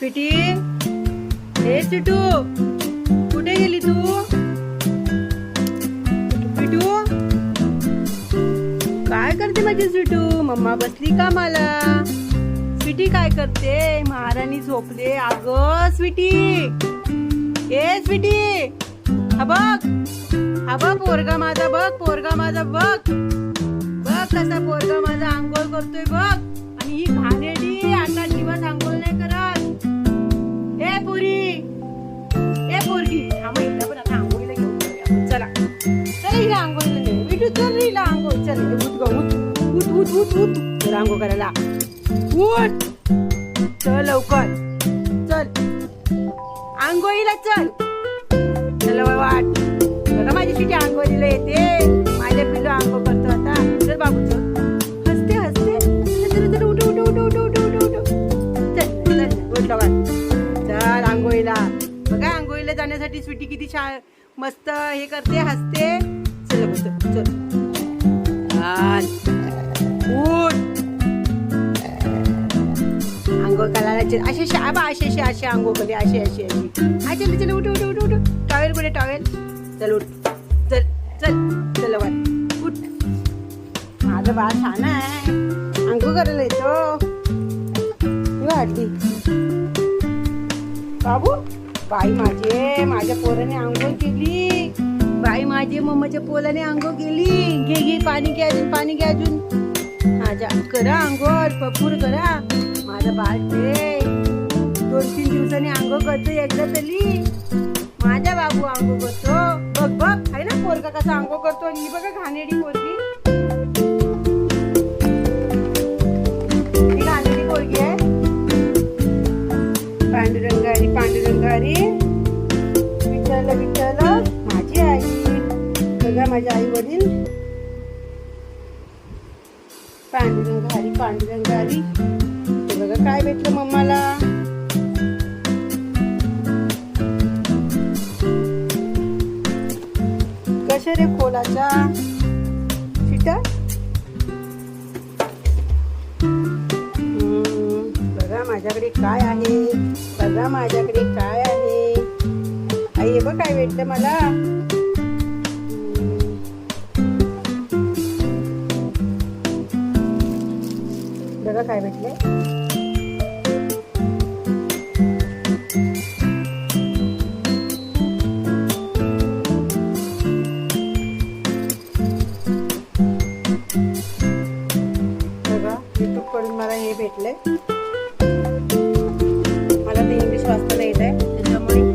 पिटी. हे चिटू कुठे गेली तू? पिटू काय करते माझी चिटू? मम्मा बसली का मला? स्वीटी काय करते? महाराणी झोपले. अग स्वीटी. ए स्वीटी. हा बघ. हा बघ पोरगा माझा बघ पोरगा माझा बघ. बघ कसा पोरगा माझा आंघोळ करतोय बघ. आणि ही ए पोरगी पण आता आंघोळीला घेऊन जाऊया चला चला हिला आंघोळीला चल हिला आंघोळ चल उठ ग उठ उठ उठ उठ उठ चल आंघोळ करायला उठ चल लवकर चल आंघोळीला चल चल वाट बघा माझी तिथे आंघोळीला येते माझ्या पिल्लू आंघोळ करतो आता चल बाबू चल हसते हसते चल चल उठ उठ उठ उठ उठ उठ उठ चल चल उठ लवकर. जाण्यासाठी स्वीटी किती छान मस्त हे करते हसते. चल चल चल. उठ. आंघोळ करायला असे असे आबा असे असे असे आंघोळ कधी असे असे असे हा चल चल उठ उठ उठ उठ. टॉवेल कुठे टॉवेल चल उठ. चल चल चल उठ. माझं बाळ छान आहे. आंघोळ करायला येतो. वाटली बाबू? बाई माझे माझ्या पोराने आंघोळ केली. बाई माझी मम्माच्या पोराने आंघोळ केली. घे घे पाणी घे अजून पाणी घे अजून. माझ्या करा आंघोळ पपूर करा. माझा बाळ ते दोन तीन दिवसांनी आंघोळ करतो एकदा तरी. माझा बाबू आंघोळ करतो. बघ बघ आहे ना पोरगा कसा आंघोळ करतो. आणि बघा घाणेडी पोरगी. पांडुरंगारी पांडुरंगारी विठ्ठल विठ्ठल माझी आई. बघा माझ्या आई वडील पांडुरंगारी पांडुरंगारी बघा काय भेटलं मम्माला. कशा रे खोलाच्या? शिटा बघा माझ्याकडे काय आहे. बघा माझ्याकडे काय आहे? आई हे बघ काय भेटलं मला. बघा काय भेटले मला हे भेटले मला ते इंग्लिश वाचता नाही येत आहे त्याच्यामुळे मी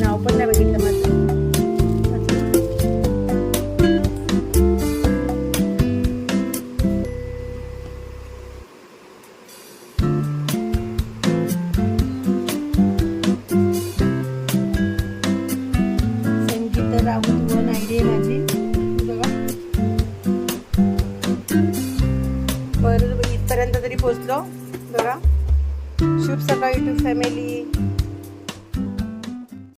नाव पण नाही बघितलं माझं संगीत राहुल वन आयडी आहे माझी बघा बरं इथपर्यंत तरी पोचलो बघा शुभ सकाळी टू फॅमिली